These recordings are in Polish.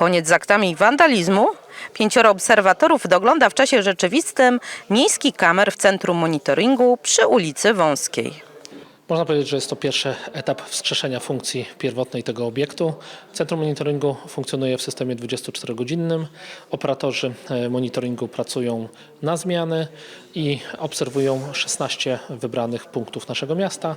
Koniec z aktami wandalizmu. Pięcioro obserwatorów dogląda w czasie rzeczywistym miejskich kamer w centrum monitoringu przy ulicy Wąskiej. Można powiedzieć, że jest to pierwszy etap wskrzeszenia funkcji pierwotnej tego obiektu. Centrum monitoringu funkcjonuje w systemie 24-godzinnym. Operatorzy e, monitoringu pracują na zmiany i obserwują 16 wybranych punktów naszego miasta.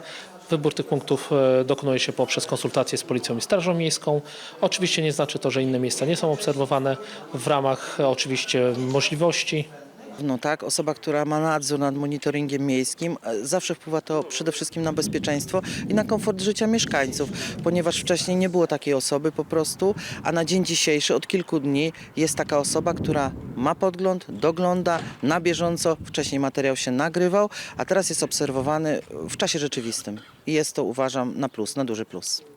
Wybór tych punktów e, dokonuje się poprzez konsultacje z Policją i Strażą Miejską. Oczywiście nie znaczy to, że inne miejsca nie są obserwowane w ramach e, oczywiście możliwości No tak, osoba, która ma nadzór nad monitoringiem miejskim, e, zawsze wpływa to przede wszystkim na bezpieczeństwo i na komfort życia mieszkańców, ponieważ wcześniej nie było takiej osoby po prostu, a na dzień dzisiejszy od kilku dni jest taka osoba, która ma podgląd, dogląda na bieżąco. Wcześniej materiał się nagrywał, a teraz jest obserwowany w czasie rzeczywistym. I jest to uważam na plus, na duży plus.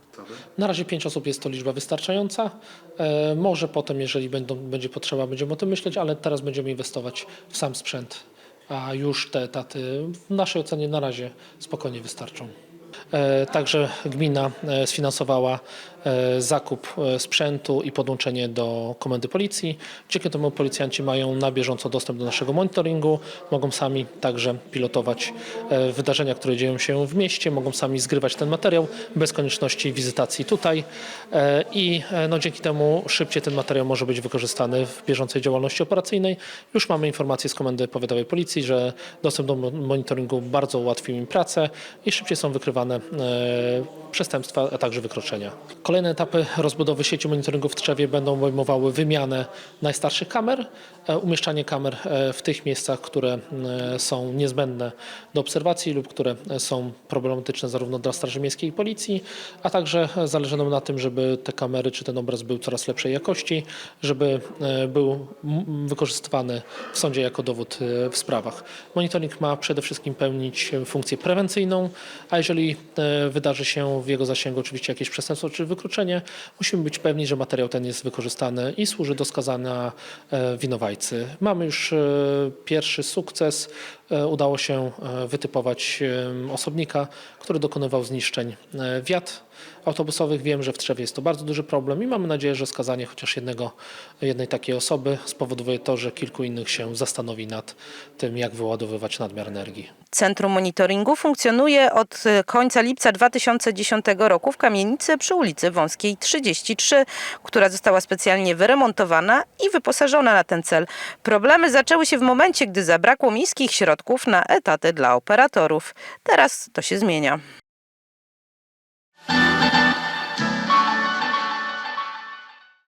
Na razie 5 osób jest to liczba wystarczająca. E, może potem, jeżeli będą, będzie potrzeba, będziemy o tym myśleć, ale teraz będziemy inwestować w sam sprzęt. A już te etaty w naszej ocenie na razie spokojnie wystarczą. E, Także gmina e, sfinansowała e, zakup sprzętu i podłączenie do komendy policji. Dzięki temu policjanci mają na bieżąco dostęp do naszego monitoringu, mogą sami także pilotować wydarzenia, które dzieją się w mieście, mogą sami zgrywać ten materiał bez konieczności wizytacji tutaj i no, dzięki temu szybciej ten materiał może być wykorzystany w bieżącej działalności operacyjnej. Już mamy informacje z Komendy Powiatowej Policji, że dostęp do mo- monitoringu bardzo ułatwił im pracę i szybciej są wykrywane przestępstwa, a także wykroczenia. Kolejne etapy rozbudowy sieci monitoringu w Trzewie będą obejmowały wymianę najstarszych kamer, e, umieszczanie kamer e, w tych miejscach, które e, są niezbędne do obserwacji lub które e, są problematyczne zarówno dla Straży Miejskiej i Policji, a także e, zależy nam na tym, żeby te kamery czy ten obraz był coraz lepszej jakości, żeby e, był wykorzystywany w sądzie jako dowód e, w sprawach. Monitoring ma przede wszystkim pełnić e, funkcję prewencyjną, a jeżeli e, wydarzy się w jego zasięgu oczywiście jakieś przestępstwo czy wykroczenie, musimy być pewni, że materiał ten jest wykorzystany i służy do skazania e, winowajcy. Mamy już e, pierwszy sukces. E, Udało się e, wytypować osobnika, który dokonywał zniszczeń e, wiat autobusowych. Wiem, że w Trzewie jest to bardzo duży problem i mamy nadzieję, że skazanie chociaż jednego, jednej takiej osoby spowoduje to, że kilku innych się zastanowi nad tym, jak wyładowywać nadmiar energii. Centrum monitoringu funkcjonuje od końca lipca 2010 roku w kamienicy przy ulicy Wąskiej 33, która została specjalnie wyremontowana i wyposażona na ten cel. Problemy zaczęły się w momencie, gdy zabrakło miejskich środków na etaty dla operatorów. Teraz to się zmienia.